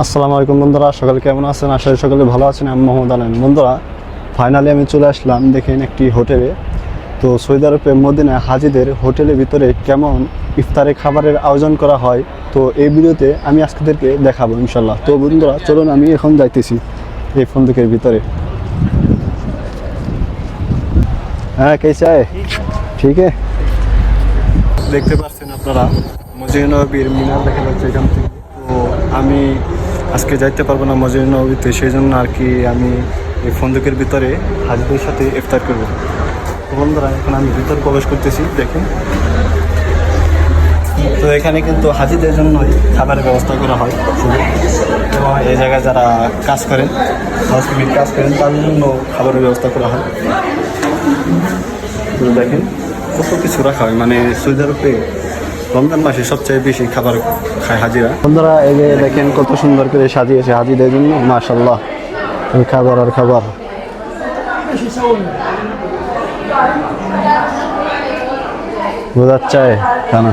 আসসালামু আলাইকুম বন্ধুরা, সকালে কেমন আছেন? আশা করি সকলে ভালো আছেন, আমি মোহাম্মদ আলম। বন্ধুরা ফাইনালি আমি চলে আসলাম, দেখেন একটি হোটেলে। তো সৌদি আরবের মদিনা হাজিদের হোটেলের ভিতরে কেমন ইফতারে খাবারের আয়োজন করা হয়, তো এই ভিডিওতে আমি আজকেদেরকে দেখাবো ইনশাল্লাহ তো বন্ধুরা, চলুন আমি এখন যাইতেছি এই ফন্দকের ভিতরে। হ্যাঁ কে চায় ঠিক দেখতে পাচ্ছেন আপনারা মসজিদ নবীর মিনার দেখা যাচ্ছে এখান থেকে। তো আমি আজকে যাইতে পারব না মসজিদ নবীতে সেই জন্য আর কি আমি এই ফন্দকের ভিতরে হাজিদের সাথে ইফতার করব। বন্ধুরা, এখন আমি ভিতর প্রবেশ করতেছি, দেখুন। তো এখানে কিন্তু হাজিদের জন্যই খাবারের ব্যবস্থা করা হয় শুধু। এবং এই জায়গায় যারা কাজ করেন হাউসকিপিং কাজ করেন, তাদের জন্য খাবারের ব্যবস্থা করা হয়। দেখেন, কত কিছু রাখা হয়। মানে সৌদি আরবে রমজান মাসে সবচেয়ে বেশি খাবার খায় হাজিরা। বন্ধুরা, এই দেখেন কত সুন্দর করে সাজিয়েছে হাজিদের জন্য মাশাল্লাহ খাবার আর খাবার। বোঝা চায় খানা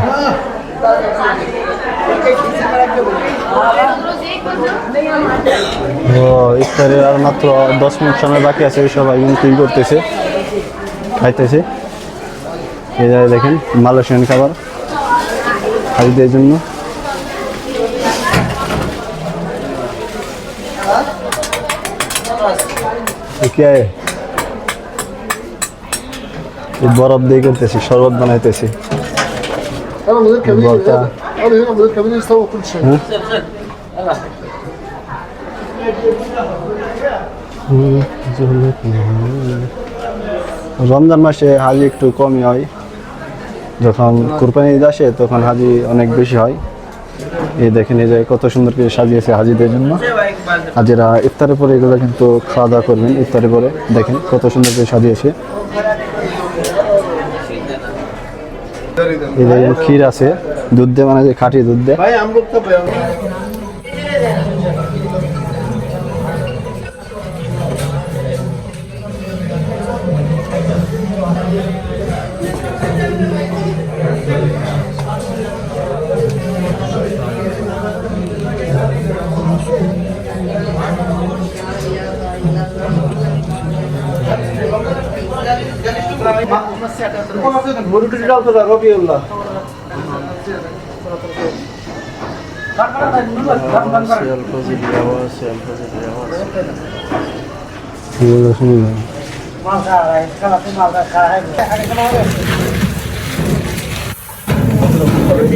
ও, ইফতারের আর মাত্র দশ মিনিট সময় বাকি আছে সবাই কিন্তু করতেছে, খাইতেছে। এই দেখেন, মালয়েশিয়ান খাবার। খালিদের জন্য। বরফ দিয়ে করতেছি শরবত বানাইতেছি। রমজান মাসে হাজি একটু কমই হয়। যখন কুরবানি ঈদ আসে, তখন হাজি অনেক বেশি হয়। এই দেখেন, এই যে কত সুন্দর করে সাজিয়েছে হাজিদের জন্য। হাজিরা ইফতারের পরে এগুলো কিন্তু খাওয়া দাওয়া করবেন, ইফতারের পরে। দেখেন, কত সুন্দর করে সাজিয়েছে। এই দেখেন ক্ষীর আছে, দুধ দিয়ে মানে যে খাঁটি দুধ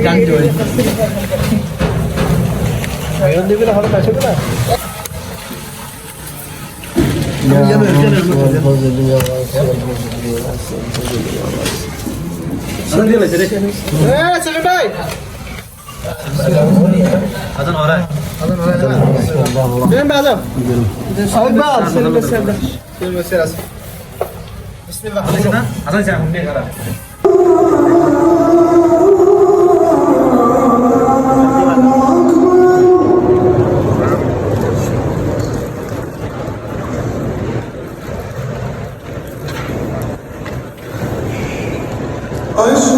Jangan jual. Ayo, dia bilang harus kasih بسم الله Antes